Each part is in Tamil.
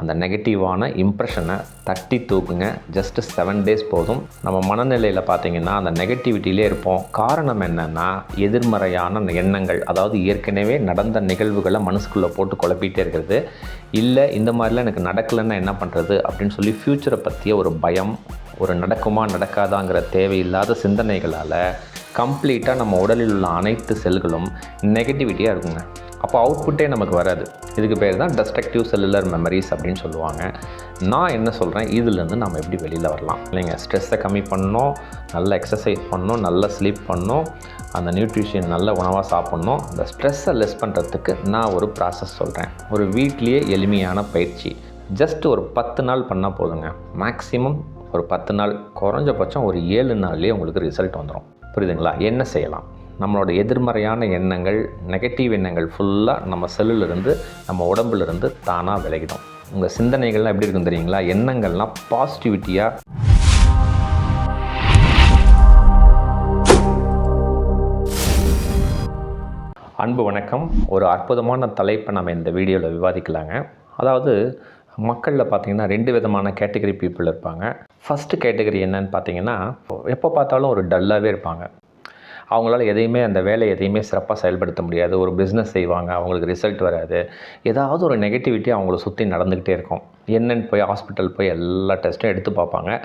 அந்த நெகட்டிவான இம்ப்ரெஷனை தட்டி தூக்குங்க. ஜஸ்ட் செவன் டேஸ் போதும். நம்ம மனநிலையில் பார்த்தீங்கன்னா அந்த நெகட்டிவிட்டியிலே இருப்போம். காரணம் என்னென்னா எதிர்மறையான எண்ணங்கள் அதாவது ஏற்கனவே நடந்த நிகழ்வுகளை மனசுக்குள்ளே போட்டு குழப்பிட்டே இருக்கிறது. இல்லை இந்த மாதிரிலாம் எனக்கு நடக்கலைன்னா என்ன பண்ணுறது அப்படின்னு சொல்லி ஃப்யூச்சரை பற்றிய ஒரு பயம் ஒரு நடக்குமா நடக்காதாங்கிற தேவையில்லாத சிந்தனைகளால் கம்ப்ளீட்டாக நம்ம உடலில் உள்ள அனைத்து செல்களும் நெகட்டிவிட்டியாக இருக்குங்க. அப்போ அவுட்புட்டே நமக்கு வராது. இதுக்கு பேர் தான் டெஸ்ட்ரக்டிவ் செல்லுலர் மெமரிஸ் அப்படின்னு சொல்லுவாங்க. நான் என்ன சொல்கிறேன் இதுலேருந்து நம்ம எப்படி வெளியில் வரலாம்? இல்லைங்க ஸ்ட்ரெஸ்ஸை கம்மி பண்ணோம் நல்ல எக்ஸசைஸ் பண்ணோம் நல்லா ஸ்லீப் பண்ணோம் அந்த நியூட்ரிஷன் நல்ல உணவாக சாப்பிட்ணும். அந்த ஸ்ட்ரெஸ்ஸை லெஸ் பண்ணுறதுக்கு நான் ஒரு ப்ராசஸ் சொல்கிறேன் ஒரு வீட்லேயே எளிமையான பயிற்சி. ஜஸ்ட் ஒரு பத்து நாள் பண்ணால் போதுங்க. மேக்ஸிமம் ஒரு பத்து நாள். குறைஞ்சபட்சம் ஒரு ஏழு நாள்லேயே உங்களுக்கு ரிசல்ட் வந்துடும் புரியுதுங்களா? என்ன செய்யலாம்? நம்மளோட எதிர்மறையான எண்ணங்கள் நெகட்டிவ் எண்ணங்கள் ஃபுல்லாக நம்ம செல்லுலேருந்து நம்ம உடம்புலேருந்து தானாக விலகிடும். உங்கள் சிந்தனைகள்லாம் எப்படி இருக்கும் தெரியுங்களா? எண்ணங்கள்லாம் பாசிட்டிவிட்டியாக அன்பு வணக்கம். ஒரு அற்புதமான தலைப்பை நம்ம இந்த வீடியோவில் விவாதிக்கலாங்க. அதாவது மக்களில் பார்த்தீங்கன்னா ரெண்டு விதமான கேட்டகரி பீப்புள் இருப்பாங்க. ஃபஸ்ட்டு கேட்டகரி என்னன்னு பார்த்தீங்கன்னா எப்போ பார்த்தாலும் ஒரு டல்லாகவே இருப்பாங்க. அவங்களால எதையுமே அந்த வேலை எதையுமே சிறப்பாக செயல்படுத்த முடியாது. ஒரு பிஸ்னஸ் செய்வாங்க அவங்களுக்கு ரிசல்ட் வராது. ஏதாவது ஒரு நெகட்டிவிட்டி அவங்கள சுற்றி நடந்துக்கிட்டே இருக்கும். என்னன்னு போய் ஹாஸ்பிட்டல் போய் எல்லா டெஸ்ட்டும் எடுத்து பார்ப்பாங்க.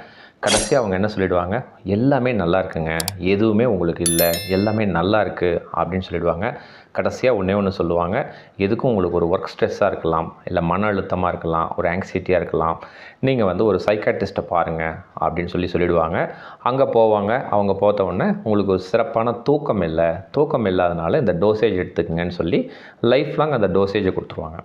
கடைசியாக அவங்க என்ன சொல்லிடுவாங்க? எல்லாமே நல்லா இருக்குங்க. எதுவுமே உங்களுக்கு இல்லை. எல்லாமே நல்லா இருக்குது அப்படின்னு சொல்லிடுவாங்க. கடைசியாக ஒன்றே ஒன்று சொல்லுவாங்க. எதுக்கும் உங்களுக்கு ஒரு ஒர்க் ஸ்ட்ரெஸ்ஸாக இருக்கலாம். இல்லை மன அழுத்தமாக இருக்கலாம். ஒரு ஆங்ஸைட்டியாக இருக்கலாம். நீங்கள் வந்து ஒரு சைக்காட்டிஸ்ட்டை பாருங்கள் அப்படின்னு சொல்லி சொல்லிடுவாங்க. அங்கே போவாங்க. அவங்க போத்த உடனே உங்களுக்கு ஒரு சிறப்பான தூக்கம் இல்லை. தூக்கம் இல்லாதனால இந்த டோசேஜ் எடுத்துக்கங்கன்னு சொல்லி லைஃப் லாங் அந்த டோசேஜை கொடுத்துருவாங்க.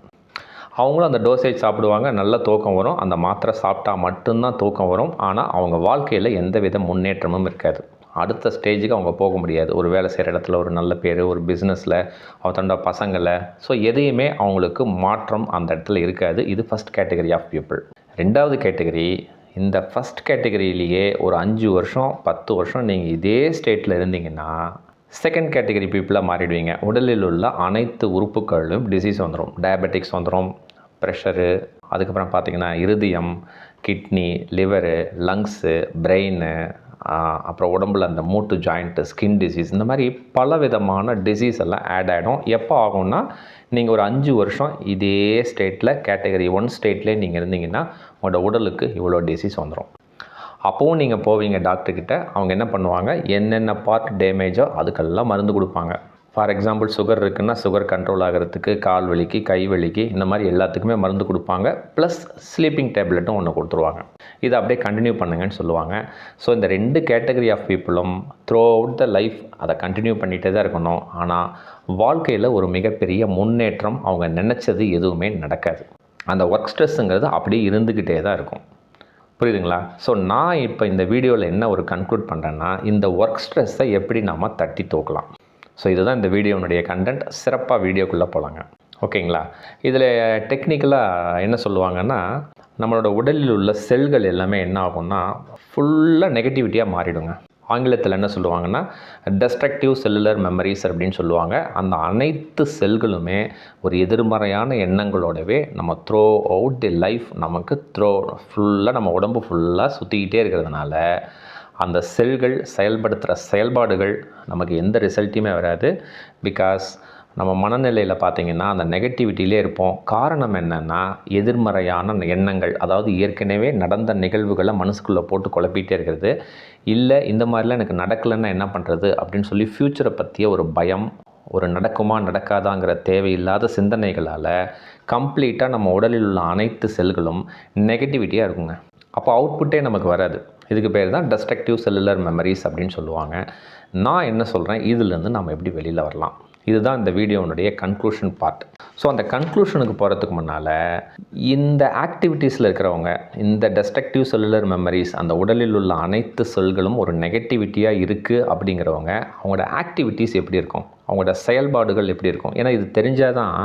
அவங்களும் அந்த டோசேஜ் சாப்பிடுவாங்க. நல்ல தூக்கம் வரும். அந்த மாத்திரை சாப்பிட்டா மட்டும்தான் தூக்கம் வரும். ஆனால் அவங்க வாழ்க்கையில் எந்த வித முன்னேற்றமும் இருக்காது. அடுத்த ஸ்டேஜுக்கு அவங்க போக முடியாது. ஒரு வேலை செய்கிற இடத்துல ஒரு நல்ல பேர் ஒரு பிஸ்னஸில் அவத்தோட பசங்களை. ஸோ எதையுமே அவங்களுக்கு மாற்றம் அந்த இடத்துல இருக்காது. இது ஃபஸ்ட் கேட்டகரி ஆஃப் பீப்புள் ரெண்டாவது கேட்டகரி இந்த ஃபஸ்ட் கேட்டகரியிலேயே ஒரு அஞ்சு வருஷம் பத்து வருஷம் நீங்கள் இதே ஸ்டேட்டில் இருந்தீங்கன்னா செகண்ட் கேட்டகரி பீப்புளாக மாறிடுவீங்க. உடலில் உள்ள அனைத்து உறுப்புகளிலும் டிசீஸ் வந்துடும் டயபெட்டிக்ஸ் வந்துடும் ப்ரெஷரு அதுக்கப்புறம் பார்த்தீங்கன்னா இருதயம் கிட்னி லிவரு லங்ஸு பிரெயின் அப்புறம் உடம்புல அந்த மூட்டு ஜாயிண்ட்டு ஸ்கின் டிசீஸ் இந்த மாதிரி பல விதமான டிசீஸ் எல்லாம் ஆட் ஆகிடும் எப்போ ஆகும்னா நீங்கள் ஒரு அஞ்சு வருஷம் இதே ஸ்டேட்டில் கேட்டகரி ஒன் ஸ்டேட்லேயே நீங்கள் இருந்தீங்கன்னா உங்களோட உடலுக்கு இவ்வளோ டிசீஸ் வந்துடும் அப்போவும் நீங்கள் போவீங்க டாக்டர்கிட்ட அவங்க என்ன பண்ணுவாங்க? என்னென்ன பார்ட் டேமேஜோ அதுக்கெல்லாம் மருந்து கொடுப்பாங்க. ஃபார் எக்ஸாம்பிள் சுகர் இருக்குன்னா சுகர் கண்ட்ரோல் ஆகிறதுக்கு கால் வலிக்கு கை வலிக்கு இந்த மாதிரி எல்லாத்துக்குமே மருந்து கொடுப்பாங்க. ப்ளஸ் ஸ்லீப்பிங் டேப்லெட்டும் ஒன்று கொடுத்துருவாங்க. இதை அப்படியே கண்டினியூ பண்ணுங்கன்னு சொல்லுவாங்க. ஸோ இந்த ரெண்டு கேட்டகரி ஆஃப் பீப்புளும் த்ரூ அவுட் த லைஃப் அதை கண்டினியூ பண்ணிகிட்டே தான் இருக்கணும். ஆனால் வாழ்க்கையில் ஒரு மிகப்பெரிய முன்னேற்றம் அவங்க நினச்சது எதுவுமே நடக்காது. அந்த ஒர்க் ஸ்ட்ரெஸ்ஸுங்கிறது அப்படியே இருந்துக்கிட்டே தான் இருக்கும். புரியுதுங்களா? ஸோ நான் இப்போ இந்த வீடியோவில் என்ன ஒரு கன்க்ளூட் பண்ணுறேன்னா இந்த ஒர்க் ஸ்ட்ரெஸ்ஸை எப்படி நாம் தட்டி தூக்கலாம்? ஸோ இதுதான் இந்த வீடியோனுடைய கண்டென்ட் சிறப்பாக வீடியோக்குள்ளே போகலாங்க ஓகேங்களா இதில் டெக்னிக்கலாக என்ன சொல்லுவாங்கன்னா நம்மளோட உடலில் உள்ள செல்கள் எல்லாமே என்ன ஆகும்னா ஃபுல்லாக நெகட்டிவிட்டியாக மாறிடுங்க. ஆங்கிலத்தில் என்ன சொல்லுவாங்கன்னா டெஸ்ட்ரக்டிவ் செல்லுலர் மெமரிஸ் அப்படின்னு சொல்லுவாங்க. அந்த அனைத்து செல்களுமே ஒரு எதிர்மறையான எண்ணங்களோடவே நம்ம த்ரோ அவுட் தி லைஃப் நமக்கு த்ரோ ஃபுல்லாக நம்ம உடம்பு ஃபுல்லாக சுற்றிக்கிட்டே இருக்கிறதுனால அந்த செல்கள் செயல்படுத்துகிற செயல்பாடுகள் நமக்கு எந்த ரிசல்ட்டையுமே வராது. பிகாஸ் நம்ம மனநிலையில் பார்த்தீங்கன்னா அந்த நெகட்டிவிட்டியிலே இருப்போம். காரணம் என்னென்னா எதிர்மறையான எண்ணங்கள் அதாவது ஏற்கனவே நடந்த நிகழ்வுகளை மனசுக்குள்ளே போட்டு குழப்பிகிட்டே இருக்கிறது. இல்லை இந்த மாதிரிலாம் எனக்கு நடக்கலைன்னா என்ன பண்ணுறது அப்படின்னு சொல்லி ஃப்யூச்சரை பற்றிய ஒரு பயம் ஒரு நடக்குமா நடக்காதாங்கிற தேவையில்லாத சிந்தனைகளால் கம்ப்ளீட்டாக நம்ம உடலில் உள்ள அனைத்து செல்களும் நெகட்டிவிட்டியாக இருக்குங்க. அப்போ அவுட்புட்டே நமக்கு வராது. இதுக்கு பேர் தான் டெஸ்ட்ரக்டிவ் செல்லுலர் மெமரிஸ் அப்படின்னு சொல்லுவாங்க. நான் என்ன சொல்கிறேன் இதுலேருந்து நம்ம எப்படி வெளியில் வரலாம்? இதுதான் இந்த வீடியோனுடைய கன்க்ளூஷன் பார்ட் ஸோ அந்த கன்க்ளூஷனுக்கு போகிறதுக்கு முன்னால் இந்த ஆக்டிவிட்டீஸில் இருக்கிறவங்க இந்த டெஸ்ட்ரக்டிவ் செல்லுலர் மெமரிஸ் அந்த உடலில் உள்ள அனைத்து செல்களும் ஒரு நெகட்டிவிட்டியாக இருக்குது அப்படிங்கிறவங்க அவங்களோட ஆக்டிவிட்டீஸ் எப்படி இருக்கும்? அவங்களோட செயல்பாடுகள் எப்படி இருக்கும்? ஏன்னா இது தெரிஞ்சால் தான்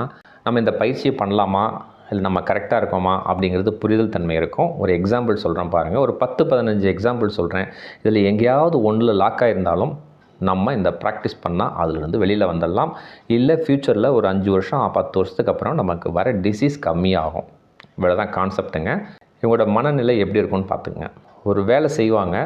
நம்ம இந்த பயிற்சியை பண்ணலாமா? இல்லை நம்ம கரெக்டாக இருக்கோமா அப்படிங்கிறது புரிதல் தன்மை இருக்கும். ஒரு எக்ஸாம்பிள் சொல்கிறேன் பாருங்கள் ஒரு பத்து பதினஞ்சு எக்ஸாம்பிள் சொல்கிறேன் இதில் எங்கேயாவது ஒன்றில் லாக் ஆகிருந்தாலும் நம்ம இந்த ப்ராக்டிஸ் பண்ணால் அதுலேருந்து வெளியில் வந்துடலாம். இல்லை ஃப்யூச்சரில் ஒரு அஞ்சு வருஷம் பத்து வருஷத்துக்கு அப்புறம் நமக்கு வர டிசீஸ் கம்மியாகும். இவ்வளோ தான் கான்செப்ட்டுங்க இவங்களோட மனநிலை எப்படி இருக்கும்னு பார்த்துங்க ஒரு வேலை செய்வாங்க.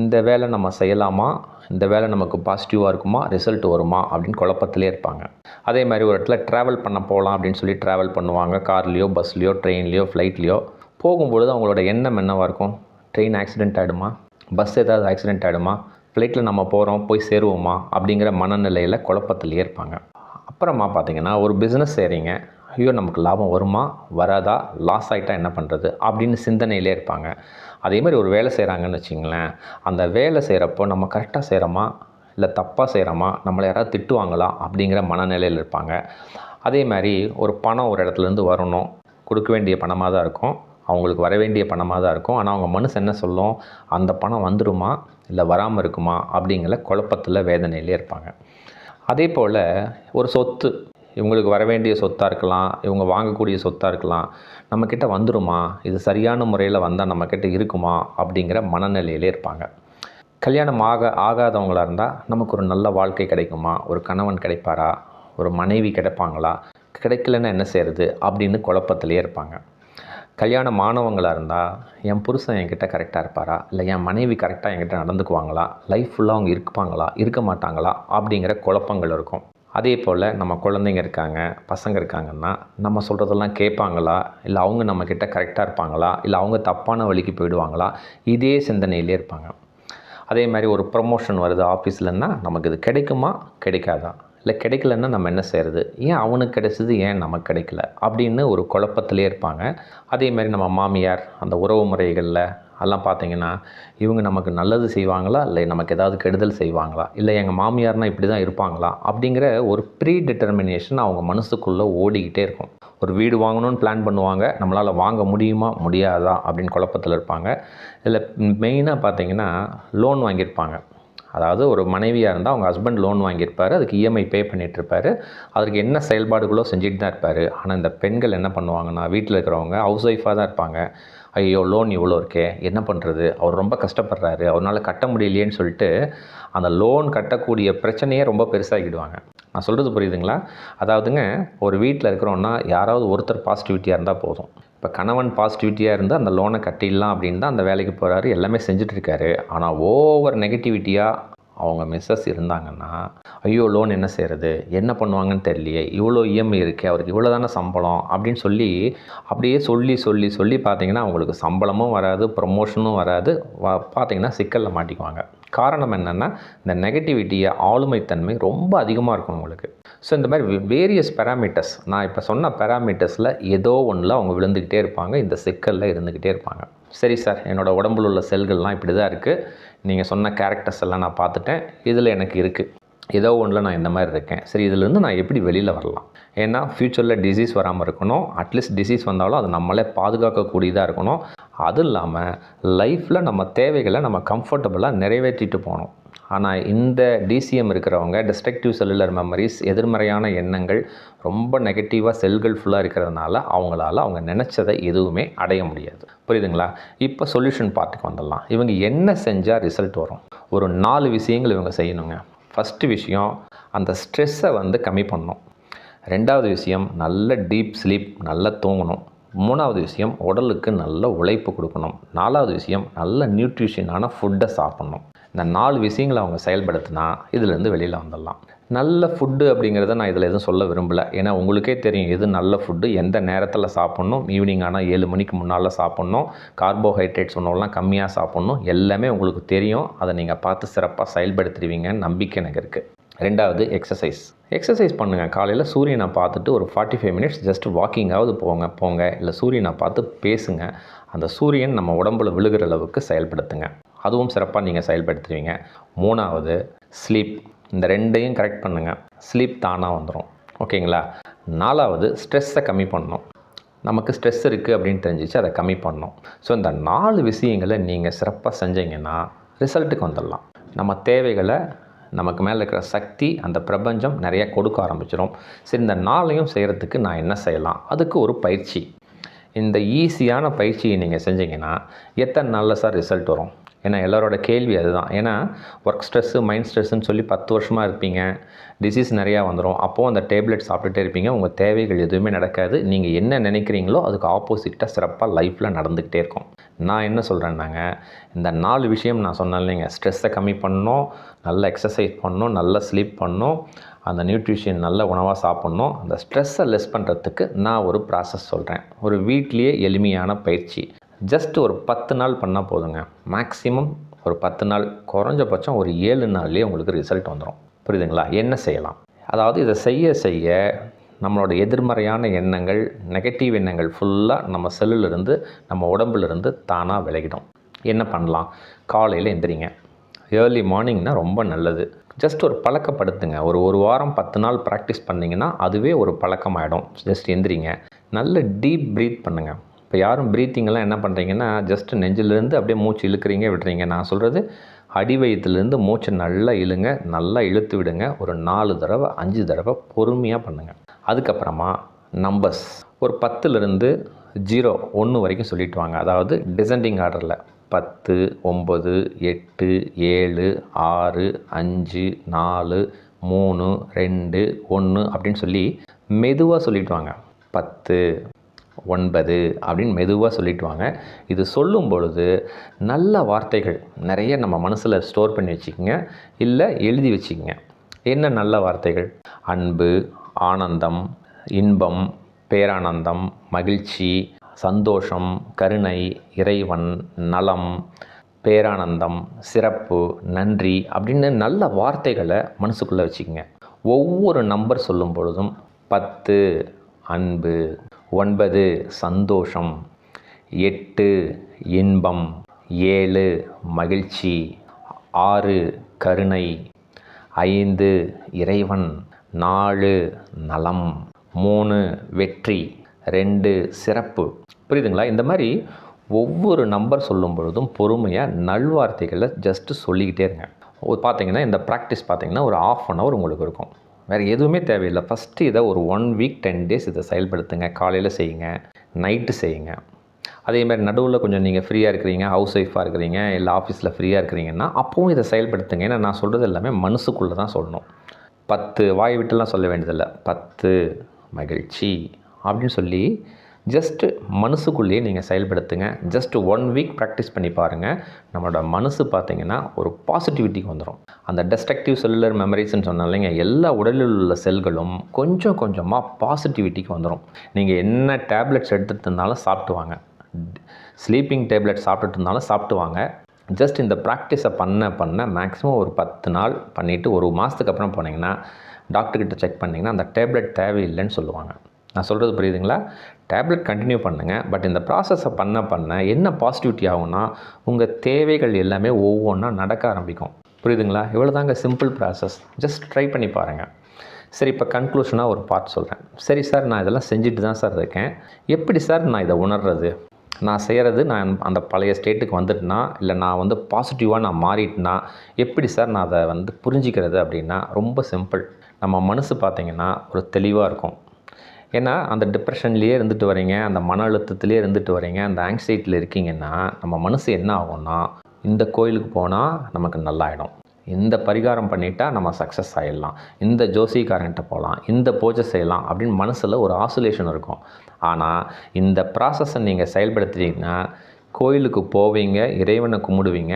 இந்த வேலை நம்ம செய்யலாமா? இந்த வேலை நமக்கு பாசிட்டிவாக இருக்குமா? ரிசல்ட் வருமா? அப்படின்னு குழப்பத்திலே இருப்பாங்க. அதே மாதிரி ஒரு இடத்துல ட்ராவல் பண்ண போகலாம் அப்படின்னு சொல்லி ட்ராவல் பண்ணுவாங்க. கார்லேயோ பஸ்லேயோ ட்ரெயின்லேயோ ஃப்ளைட்லேயோ போகும்பொழுது அவங்களோட எண்ணம் என்னவாக இருக்கும்? ட்ரெயின் ஆக்சிடென்ட் ஆகிடுமா பஸ் ஏதாவது ஆக்சிடென்ட் ஆகிடுமா ஃப்ளைட்டில் நம்ம போகிறோம் போய் சேருவோமா? அப்படிங்கிற மனநிலையில் குழப்பத்திலே இருப்பாங்க. அப்புறமா பார்த்தீங்கன்னா ஒரு பிஸ்னஸ் செய்கிறீங்க ஐயோ நமக்கு லாபம் வருமா? வராதா? லாஸ் ஆகிட்டா என்ன பண்ணுறது அப்படின்னு சிந்தனையிலே இருப்பாங்க. அதே மாதிரி ஒரு வேலை செய்கிறாங்கன்னு வச்சிங்களேன் அந்த வேலை செய்கிறப்போ நம்ம கரெக்டாக செய்கிறோமா இல்லை தப்பாக செய்கிறோமா நம்மளை யாராவது திட்டுவாங்களா? அப்படிங்கிற மனநிலையில் இருப்பாங்க. அதே மாதிரி ஒரு பணம் ஒரு இடத்துலேருந்து வரணும். கொடுக்க வேண்டிய பணமாக தான் இருக்கும். அவங்களுக்கு வர வேண்டிய பணமாக தான் இருக்கும். ஆனால் அவங்க மனசு என்ன சொல்லும்? அந்த பணம் வந்துடுமா இல்லை வராமல் இருக்குமா? அப்படிங்கிற குழப்பத்தில் வேதனையிலே இருப்பாங்க. அதே போல் ஒரு சொத்து இவங்களுக்கு வர வேண்டிய சொத்தாக இருக்கலாம் இவங்க வாங்கக்கூடிய சொத்தாக இருக்கலாம் நம்மக்கிட்ட வந்துருமா? இது சரியான முறையில் வந்தால் நம்மக்கிட்ட இருக்குமா? அப்படிங்கிற மனநிலையிலே இருப்பாங்க. கல்யாணம் ஆக ஆகாதவங்களாக இருந்தால் நமக்கு ஒரு நல்ல வாழ்க்கை கிடைக்குமா? ஒரு கணவன் கிடைப்பாரா? ஒரு மனைவி கிடைப்பாங்களா? கிடைக்கலன்னா என்ன செய்கிறது அப்படின்னு குழப்பத்திலே இருப்பாங்க. கல்யாணம் ஆனவங்களாக இருந்தால் என் புருஷன் என்கிட்ட கரெக்டாக இருப்பாரா? இல்லை என் மனைவி கரெக்டாக என்கிட்ட நடந்துக்குவாங்களா? லைஃப் ஃபுல்லாக அவங்க இருப்பாங்களா? இருக்க மாட்டாங்களா? அப்படிங்கிற குழப்பங்கள் இருக்கும். அதே போல் நம்ம குழந்தைங்க இருக்காங்க பசங்க இருக்காங்கன்னா நம்ம சொல்கிறதெல்லாம் கேட்பாங்களா? இல்லை அவங்க நம்மக்கிட்ட கரெக்டாக இருப்பாங்களா? இல்லை அவங்க தப்பான வழிக்கு போயிடுவாங்களா? இதே சிந்தனையிலே இருப்பாங்க. அதே மாதிரி ஒரு ப்ரொமோஷன் வருது ஆஃபீஸ்லன்னா நமக்கு இது கிடைக்குமா? கிடைக்காதா? இல்லை கிடைக்கலன்னா நம்ம என்ன செய்கிறது ஏன் அவனுக்கு கிடைச்சது ஏன் நமக்கு கிடைக்கல? அப்படின்னு ஒரு குழப்பத்திலே இருப்பாங்க. அதே மாதிரி நம்ம மாமியார் அந்த உறவு முறைகளில் அதெல்லாம் பார்த்தீங்கன்னா இவங்க நமக்கு நல்லது செய்வாங்களா? இல்லை நமக்கு ஏதாவது கெடுதல் செய்வாங்களா? இல்லை எங்கள் மாமியார்னால் இப்படி தான் இருப்பாங்களா? அப்படிங்கிற ஒரு ப்ரீ டிட்டர்மினேஷன் அவங்க மனசுக்குள்ளே ஓடிக்கிட்டே இருக்கும். ஒரு வீடு வாங்கணும்னு பிளான் பண்ணுவாங்க. நம்மளால் வாங்க முடியுமா? முடியாதா? அப்படின்னு குழப்பத்தில் இருப்பாங்க. இதில் மெயினாக பார்த்தீங்கன்னா லோன் வாங்கியிருப்பாங்க. அதாவது ஒரு மனைவியாக இருந்தால் அவங்க ஹஸ்பண்ட் லோன் வாங்கியிருப்பார் அதுக்கு இஎம்ஐ பே பண்ணிகிட்ருப்பாரு அதற்கு என்ன செயல்பாடுகளோ செஞ்சுட்டு தான் இருப்பார். ஆனால் இந்த பெண்கள் என்ன பண்ணுவாங்கன்னா வீட்டில் இருக்கிறவங்க ஹவுஸ் ஒய்ஃபாக தான் இருப்பாங்க. ஐயோ லோன் இவ்வளோ இருக்கே என்ன பண்ணுறது அவர் ரொம்ப கஷ்டப்படுறாரு. அவரால் கட்ட முடியலையேன்னு சொல்லிட்டு அந்த லோன் கட்டக்கூடிய பிரச்சனையே ரொம்ப பெருசாகிடுவாங்க. நான் சொல்கிறது புரியுதுங்களா? அதாவதுங்க ஒரு வீட்டில் இருக்கிறோன்னா யாராவது ஒருத்தர் பாசிட்டிவிட்டியாக இருந்தால் போதும். இப்போ கணவன் பாசிட்டிவிட்டியாக இருந்தால் அந்த லோனை கட்டிடலாம் அப்படின்னு தான் அந்த வேலைக்கு போகிறாரு எல்லாமே செஞ்சுட்டு ஆனால் ஓவர் நெகட்டிவிட்டியாக அவங்க மிஸ்ஸஸ் இருந்தாங்கன்னா ஐயோ லோன் என்ன செய்கிறது என்ன பண்ணுவாங்கன்னு தெரியலையே. இவ்வளோ இஎம்ஐ இருக்குது அவருக்கு இவ்வளோ தானே சம்பளம் அப்படின்னு சொல்லி அப்படியே சொல்லி சொல்லி சொல்லி பார்த்தீங்கன்னா அவங்களுக்கு சம்பளமும் வராது ப்ரொமோஷனும் வராது. வா- பார்த்தீங்கன்னா சிக்கலில் மாட்டிக்குவாங்க. காரணம் என்னென்னா இந்த நெகட்டிவிட்டியை ஆளுமைத்தன்மை ரொம்ப அதிகமாக இருக்கும் உங்களுக்கு. ஸோ இந்த மாதிரி வேரியஸ் பேராமீட்டர்ஸ் நான் இப்போ சொன்ன பேராமீட்டர்ஸில் ஏதோ ஒன்றில் அவங்க விழுந்துக்கிட்டே இருப்பாங்க இந்த சிக்கலில் இருந்துக்கிட்டே இருப்பாங்க. சரி சார் என்னோடய உடம்புல உள்ள செல்கள்லாம் இப்படி தான் இருக்குது நீங்கள் சொன்ன கேரக்டர்ஸ் எல்லாம் நான் பார்த்துட்டேன். இதில் எனக்கு இருக்குது ஏதோ ஒன்றில் நான் இந்த மாதிரி இருக்கேன். சரி இதிலேருந்து நான் எப்படி வெளியில் வரலாம்? ஏன்னா ஃப்யூச்சரில் டிசீஸ் வராமல் இருக்கணும். அட்லீஸ்ட் டிசீஸ் வந்தாலும் அது நம்மளே பாதுகாக்கக்கூடியதாக இருக்கணும். அதுவும் இல்லாமல் லைஃப்பில் நம்ம தேவைகளை நம்ம கம்ஃபர்டபுளாக நிறைவேற்றிட்டு போகணும். ஆனால் இந்த டிசிஎம் இருக்கிறவங்க டிஸ்ட்ரக்டிவ் செல்லுலர் மெமரிஸ் எதிர்மறையான எண்ணங்கள் ரொம்ப நெகட்டிவாக செல்கள் ஃபுல்லாக இருக்கிறதுனால அவங்களால அவங்க நினச்சதை எதுவுமே அடைய முடியாது. புரியுதுங்களா? இப்போ சொல்யூஷன் பார்ட்டுக்கு வந்துடலாம். இவங்க என்ன செஞ்சால் ரிசல்ட் வரும்? ஒரு நாலு விஷயங்கள் இவங்க செய்யணுங்க. ஃபஸ்ட்டு விஷயம் அந்த ஸ்ட்ரெஸ்ஸை வந்து கம்மி பண்ணணும். ரெண்டாவது விஷயம் நல்ல டீப் ஸ்லீப் நல்லா தூங்கணும். மூணாவது விஷயம் உடலுக்கு நல்ல உழைப்பு கொடுக்கணும். நாலாவது விஷயம் நல்ல நியூட்ரிஷனான ஃபுட்டை சாப்பிட்ணும். இந்த நாலு விஷயங்களை அவங்க செயல்படுத்தினா இதுலேருந்து வெளியில் வந்துடலாம். நல்ல ஃபுட்டு அப்படிங்கிறத நான் இதில் எதுவும் சொல்ல விரும்பலை. ஏன்னா உங்களுக்கே தெரியும் எது நல்ல ஃபுட்டு எந்த நேரத்தில் சாப்பிட்ணும் ஈவினிங் ஆனால் ஏழு மணிக்கு முன்னால் சாப்பிட்ணும் கார்போஹைட்ரேட்ஸ் உணவுலாம் கம்மியாக சாப்பிட்ணும் எல்லாமே உங்களுக்கு தெரியும். அதை நீங்கள் பார்த்து சிறப்பாக செயல்படுத்துவீங்கன்னு நம்பிக்கை எனக்கு இருக்குது ரெண்டாவது எக்ஸசைஸ் எக்ஸசைஸ் பண்ணுங்கள் காலையில் சூரியனை பார்த்துட்டு ஒரு ஃபார்ட்டி ஃபைவ் மினிட்ஸ் ஜஸ்ட் வாக்கிங்காவது போங்க. போங்க. இல்லை சூரியனை பார்த்து பேசுங்க. அந்த சூரியன் நம்ம உடம்புல விழுகிற அளவுக்கு செயல்படுத்துங்க. அதுவும் சிறப்பாக நீங்கள் செயல்படுத்துவீங்க. மூணாவது ஸ்லீப் இந்த ரெண்டையும் கரெக்ட் பண்ணுங்கள் ஸ்லீப் தானாக வந்துடும் ஓகேங்களா நாலாவது ஸ்ட்ரெஸ்ஸை கம்மி பண்ணணும் நமக்கு ஸ்ட்ரெஸ் இருக்குது அப்படின்னு தெரிஞ்சிச்சு அதை கம்மி பண்ணணும் ஸோ இந்த நாலு விஷயங்களை நீங்கள் சிறப்பாக செஞ்சீங்கன்னா ரிசல்ட்டுக்கு வந்துடலாம். நம்ம தேவைகளை நமக்கு மேலே இருக்கிற சக்தி அந்த பிரபஞ்சம் நிறைய கொடுக்க ஆரம்பிச்சிடும் சரி இந்த நாளையும் செய்கிறதுக்கு நான் என்ன செய்யலாம்? அதுக்கு ஒரு பயிற்சி. இந்த ஈஸியான பயிற்சியை நீங்கள் செஞ்சீங்கன்னா எத்தனை நாளில் சார் ரிசல்ட் வரும்? ஏன்னா எல்லாரோட கேள்வி அதுதான். ஏன்னா ஒர்க் ஸ்ட்ரெஸ்ஸு மைண்ட் ஸ்ட்ரெஸ்ஸுன்னு சொல்லி பத்து வருஷமாக இருப்பீங்க. டிசீஸ் நிறையா வந்துடும் அப்போது அந்த டேப்லெட் சாப்பிட்டுட்டே இருப்பீங்க. உங்கள் தேவைகள் எதுவுமே நடக்காது. நீங்கள் என்ன நினைக்கிறீங்களோ அதுக்கு ஆப்போசிட்டாக சிறப்பாக லைஃப்பில் நடந்துக்கிட்டே இருக்கும். நான் என்ன சொல்கிறேன்னாங்க இந்த நாலு விஷயம் நான் சொன்னேன் இல்லைங்க ஸ்ட்ரெஸ்ஸை கம்மி பண்ணணும் நல்ல எக்ஸசைஸ் பண்ணணும் நல்ல ஸ்லீப் பண்ணணும் அந்த நியூட்ரிஷன் நல்ல உணவாக சாப்பிட்ணும் அந்த ஸ்ட்ரெஸ்ஸை லெஸ் பண்ணுறதுக்கு நான் ஒரு ப்ராசஸ் சொல்கிறேன் ஒரு வீட்லேயே எளிமையான பயிற்சி. ஜஸ்ட் ஒரு பத்து நாள் பண்ணால் போதுங்க. மேக்ஸிமம் ஒரு பத்து நாள் குறைஞ்சபட்சம் ஒரு ஏழு நாள்லேயே உங்களுக்கு ரிசல்ட் வந்துடும் புரியுதுங்களா? என்ன செய்யலாம்? அதாவது இதை செய்ய செய்ய நம்மளோட எதிர்மறையான எண்ணங்கள் நெகட்டிவ் எண்ணங்கள் ஃபுல்லாக நம்ம செல்லுலேருந்து நம்ம உடம்புலேருந்து தானாக விலகிடும். என்ன பண்ணலாம்? காலையில் எந்திரிங்க. ஏர்லி மார்னிங்னா ரொம்ப நல்லது. ஜஸ்ட் ஒரு பழக்கப்படுத்துங்க. ஒரு ஒரு வாரம் பத்து நாள் ப்ராக்டிஸ் பண்ணிங்கன்னா அதுவே ஒரு பழக்கமாயிடும். ஜஸ்ட் எந்திரிங்க. நல்ல டீப் ப்ரீத் பண்ணுங்கள் இப்போ யாரும் ப்ரீத்திங்கெல்லாம் என்ன பண்ணுறீங்கன்னா ஜஸ்ட் நெஞ்சிலேருந்து அப்படியே மூச்சு இழுக்கிறீங்க விடுறீங்க. நான் சொல்கிறது அடிவயத்துலேருந்து மூச்சை நல்லா இழுங்க நல்லா இழுத்து விடுங்க. ஒரு நாலு தடவை அஞ்சு தடவை பொறுமையாக பண்ணுங்கள் அதுக்கப்புறமா நம்பர்ஸ் ஒரு பத்துலேருந்து ஜீரோ ஒன்று வரைக்கும் சொல்லிட்டு வாங்க. அதாவது டிசெண்டிங் ஆர்டரில் பத்து ஒம்பது எட்டு ஏழு ஆறு அஞ்சு நாலு மூணு ரெண்டு ஒன்று அப்படின்னு சொல்லி மெதுவாக சொல்லிட்டு வாங்க. பத்து ஒன்பது அப்படின்னு மெதுவாக சொல்லிட்டு வாங்க. இது சொல்லும் பொழுது நல்ல வார்த்தைகள் நிறைய நம்ம மனசில் ஸ்டோர் பண்ணி வச்சுக்கோங்க. இல்லை எழுதி வச்சுக்கோங்க. என்ன நல்ல வார்த்தைகள்? அன்பு ஆனந்தம் இன்பம் பேரானந்தம் மகிழ்ச்சி சந்தோஷம் கருணை இறைவன் நலம் பேரானந்தம் சிறப்பு நன்றி அப்படின்னு நல்ல வார்த்தைகளை மனசுக்குள்ளே வச்சுக்கோங்க. ஒவ்வொரு நம்பர் சொல்லும் பொழுதும் பத்து அன்பு ஒன்பது சந்தோஷம் எட்டு இன்பம் ஏழு மகிழ்ச்சி ஆறு கருணை ஐந்து இறைவன் நாலு நலம் மூணு வெற்றி ரெண்டு சிறப்பு. புரியுதுங்களா? இந்த மாதிரி ஒவ்வொரு நம்பர் சொல்லும் பொழுதும் பொறுமையாக நல்வார்த்தைகளை ஜஸ்ட்டு சொல்லிக்கிட்டே இருங்க. ஒரு பார்த்தீங்கன்னா இந்த ப்ராக்டிஸ் பார்த்தீங்கன்னா ஒரு ஆஃப் அன் ஹவர் உங்களுக்கு இருக்கும். வேறு எதுவுமே தேவையில்லை. ஃபஸ்ட்டு இதை ஒரு ஒன் வீக் டென் டேஸ் இதை செயல்படுத்துங்க. காலையில் செய்யுங்க. நைட்டு செய்யுங்க. அதே மாதிரி நடுவில் கொஞ்சம் நீங்கள் ஃப்ரீயாக இருக்கிறீங்க ஹவுஸ் ஒய்ஃபாக இருக்கிறீங்க இல்லை ஆஃபீஸில் ஃப்ரீயாக இருக்கிறீங்கன்னா அப்பவும் இதை செயல்படுத்துங்க. ஏன்னா நான் சொல்கிறது எல்லாமே மனசுக்குள்ளே தான் சொல்லணும். பத்து வாய் விட்டுலாம் சொல்ல வேண்டியதில்லை. பத்து மகிழ்ச்சி அப்படின்னு சொல்லி ஜஸ்ட்டு மனசுக்குள்ளேயே நீங்கள் செயல்படுத்துங்க. ஜஸ்ட் ஒன் வீக் ப்ராக்டிஸ் பண்ணி பாருங்கள் நம்மளோட மனசு பார்த்திங்கன்னா ஒரு பாசிட்டிவிட்டிக்கு வந்துடும் அந்த டெஸ்ட்ரக்டிவ் செல்லுலர் மெமரிஸ்ன்னு சொன்னோம் இல்லைங்க? எல்லா உடலில் உள்ள செல்களும் கொஞ்சம் கொஞ்சமாக பாசிட்டிவிட்டிக்கு வந்துடும் நீங்கள் என்ன டேப்லெட்ஸ் எடுத்துகிட்டு இருந்தாலும் சாப்பிட்டு வாங்க. ஸ்லீப்பிங் டேப்லெட் சாப்பிட்டுட்டு இருந்தாலும் சாப்பிட்டு வாங்க. ஜஸ்ட் இந்த ப்ராக்டிஸை பண்ண பண்ண மேக்ஸிமம் ஒரு பத்து நாள் பண்ணிவிட்டு ஒரு மாதத்துக்கு அப்புறம் போனீங்கன்னா டாக்டர்கிட்ட செக் பண்ணிங்கன்னா அந்த டேப்லெட் தேவையில்லைன்னு சொல்லுவாங்க. நான் சொல்கிறது புரியுதுங்களா? டேப்லெட் கண்டினியூ பண்ணுங்கள் பட் இந்த ப்ராசஸை பண்ண பண்ண என்ன பாசிட்டிவிட்டி ஆகும்னா உங்கள் தேவைகள் எல்லாமே ஒவ்வொன்றா நடக்க ஆரம்பிக்கும். புரியுதுங்களா? இவ்வளோ தாங்க சிம்பிள் ப்ராசஸ் ஜஸ்ட் ட்ரை பண்ணி பாருங்கள் சரி இப்போ கன்க்ளூஷனாக ஒரு பார்ட் சொல்கிறேன் சரி சார் நான் இதெல்லாம் செஞ்சுட்டு தான் சார் இருக்கேன். எப்படி சார் நான் இதை உணர்றது? நான் செய்கிறது நான் அந்த பழைய ஸ்டேட்டுக்கு வந்துட்டேன்னா இல்லை நான் வந்து பாசிட்டிவாக நான் மாறிட்டேன்னா எப்படி சார் நான் அதை வந்து புரிஞ்சிக்கிறது அப்படின்னா ரொம்ப சிம்பிள் நம்ம மனசு பார்த்திங்கன்னா ஒரு தெளிவாக இருக்கும். ஏன்னா அந்த டிப்ரெஷன்லேயே இருந்துட்டு வரீங்க அந்த மன அழுத்தத்திலே இருந்துட்டு வரீங்க அந்த ஆங்ஸைட்டியில் இருக்கீங்கன்னா நம்ம மனசு என்ன ஆகும்னா இந்த கோயிலுக்கு போனால் நமக்கு நல்லாயிடும். இந்த பரிகாரம் பண்ணிட்டா நம்ம சக்ஸஸ் ஆகிடலாம் இந்த ஜோசிக்காரன்ட்ட போகலாம் இந்த பூஜை செய்யலாம் அப்படின்னு மனசில் ஒரு ஆசுலேஷன் இருக்கும். ஆனால் இந்த ப்ராசஸை நீங்கள் செயல்படுத்துறீங்கன்னா கோயிலுக்கு போவீங்க இறைவனை கும்பிடுவீங்க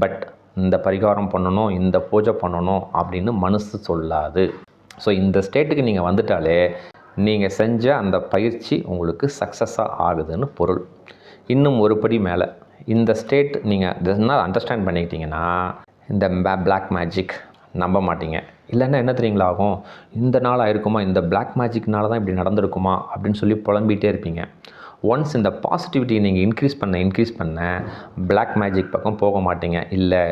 பட் இந்த பரிகாரம் பண்ணணும் இந்த பூஜை பண்ணணும் அப்படின்னு மனசு சொல்லாது. ஸோ இந்த ஸ்டேட்டுக்கு நீங்கள் வந்துட்டாலே நீங்கள் செஞ்ச அந்த பயிற்சி உங்களுக்கு சக்ஸஸாக ஆகுதுன்னு பொருள். இன்னும் ஒரு படி மேலே. இந்த ஸ்டேட் நீங்கள் அண்டர்ஸ்டாண்ட் பண்ணிக்கிட்டிங்கன்னா இந்த பிளாக் மேஜிக் நம்ப மாட்டீங்க. இல்லைன்னா என்ன தெரியுங்களா ஆகும்? இந்த நாள் ஆயிருக்குமா? இந்த பிளாக் மேஜிக்னால தான் இப்படி நடந்திருக்குமா? அப்படின்னு சொல்லி புலம்பிகிட்டே இருப்பீங்க. ஒன்ஸ் இந்த பாசிட்டிவிட்டியை நீங்கள் இன்க்ரீஸ் பண்ண இன்க்ரீஸ் பண்ண பிளாக் மேஜிக் பக்கம் போக மாட்டீங்க. இல்லை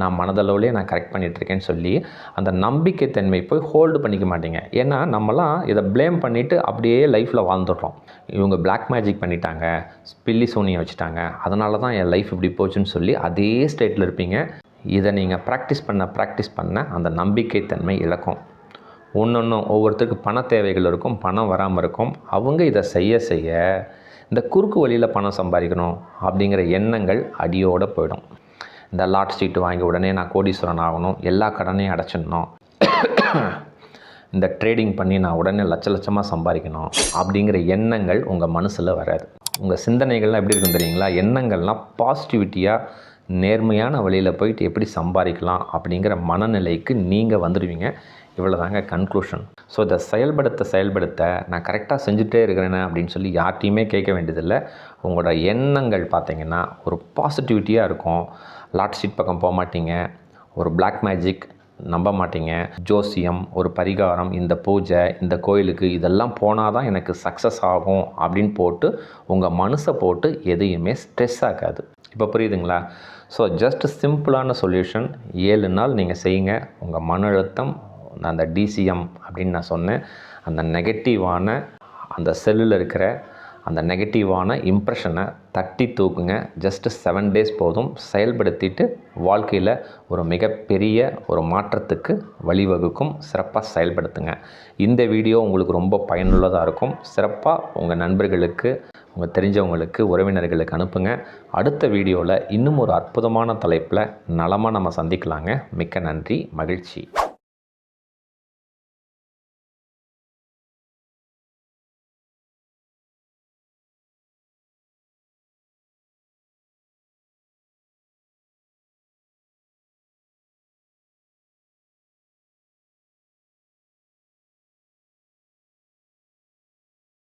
நான் மனதளவுலேயே நான் கரெக்ட் பண்ணிகிட்ருக்கேன்னு சொல்லி அந்த நம்பிக்கைத்தன்மை போய் ஹோல்டு பண்ணிக்க மாட்டீங்க. ஏன்னா நம்மலாம் இதை ப்ளேம் பண்ணிவிட்டு அப்படியே லைஃப்பில் வாழ்ந்துடுறோம். இவங்க பிளாக் மேஜிக் பண்ணிட்டாங்க ஸ்பில்லி சோனியை வச்சுட்டாங்க. அதனால தான் என் லைஃப் இப்படி போச்சுன்னு சொல்லி அதே ஸ்டேட்டில் இருப்பீங்க. இதை நீங்கள் ப்ராக்டிஸ் பண்ண ப்ராக்டிஸ் பண்ண அந்த நம்பிக்கைத்தன்மை இழக்கும். ஒன்றொன்றும் ஒவ்வொருத்தருக்கு பண தேவைகள் இருக்கும் பணம் வராமல் இருக்கும். அவங்க இதை செய்ய செய்ய இந்த குறுக்கு வழியில் பணம் சம்பாதிக்கணும் அப்படிங்கிற எண்ணங்கள் அடியோடு போயிடும். இந்த லாட் சீட்டு வாங்கி உடனே நான் கோடீஸ்வரன் ஆகணும் எல்லா கடனையும் அடைச்சிடணும். இந்த ட்ரேடிங் பண்ணி நான் உடனே லட்ச லட்சமாக சம்பாதிக்கணும் அப்படிங்கிற எண்ணங்கள் உங்கள் மனசில் வராது. உங்கள் சிந்தனைகள்லாம் எப்படி இருக்கும் தெரியுங்களா? எண்ணங்கள்லாம் பாசிட்டிவிட்டியாக நேர்மையான வழியில் போயிட்டு எப்படி சம்பாதிக்கலாம் அப்படிங்கிற மனநிலைக்கு நீங்கள் வந்துடுவீங்க இவ்வளோ தாங்க கன்க்ளூஷன் ஸோ இதை செயல்படுத்த செயல்படுத்த நான் கரெக்டாக செஞ்சுட்டே இருக்கிறேனே அப்படின்னு சொல்லி யார்ட்டையுமே கேட்க வேண்டியதில்லை. உங்களோட எண்ணங்கள் பார்த்தீங்கன்னா ஒரு பாசிட்டிவிட்டியாக இருக்கும். லாட் ஷீட் பக்கம் போக மாட்டீங்க. ஒரு பிளாக் மேஜிக் நம்ப மாட்டீங்க. ஜோசியம் ஒரு பரிகாரம் இந்த பூஜை இந்த கோயிலுக்கு இதெல்லாம் போனால் தான் எனக்கு சக்ஸஸ் ஆகும் அப்படின்னு போட்டு உங்கள் மனசை போட்டு எதையுமே ஸ்ட்ரெஸ் ஆகாது. இப்போ புரியுதுங்களா? ஸோ ஜஸ்ட் சிம்பிளான சொல்யூஷன் ஏழு நாள் நீங்கள் செய்யுங்க. உங்கள் மன அழுத்தம் அந்த டிசிஎம் அப்படின்னு நான் சொன்னேன். அந்த நெகட்டிவான அந்த செல்லில் இருக்கிற அந்த நெகட்டிவான இம்ப்ரெஷனை தட்டி தூக்குங்க. ஜஸ்ட் செவன் டேஸ் போதும். செயல்படுத்திட்டு வாழ்க்கையில் ஒரு மிகப்பெரிய ஒரு மாற்றத்துக்கு வழிவகுக்கும். சிறப்பாக செயல்படுத்துங்க. இந்த வீடியோ உங்களுக்கு ரொம்ப பயனுள்ளதாக இருக்கும். சிறப்பாக உங்கள் நண்பர்களுக்கு உங்கள் தெரிஞ்சவங்களுக்கு உறவினர்களுக்கு அனுப்புங்க. அடுத்த வீடியோவில் இன்னும் ஒரு அற்புதமான தலைப்பில் நலமாக நம்ம சந்திக்கலாங்க. மிக்க நன்றி. மகிழ்ச்சி.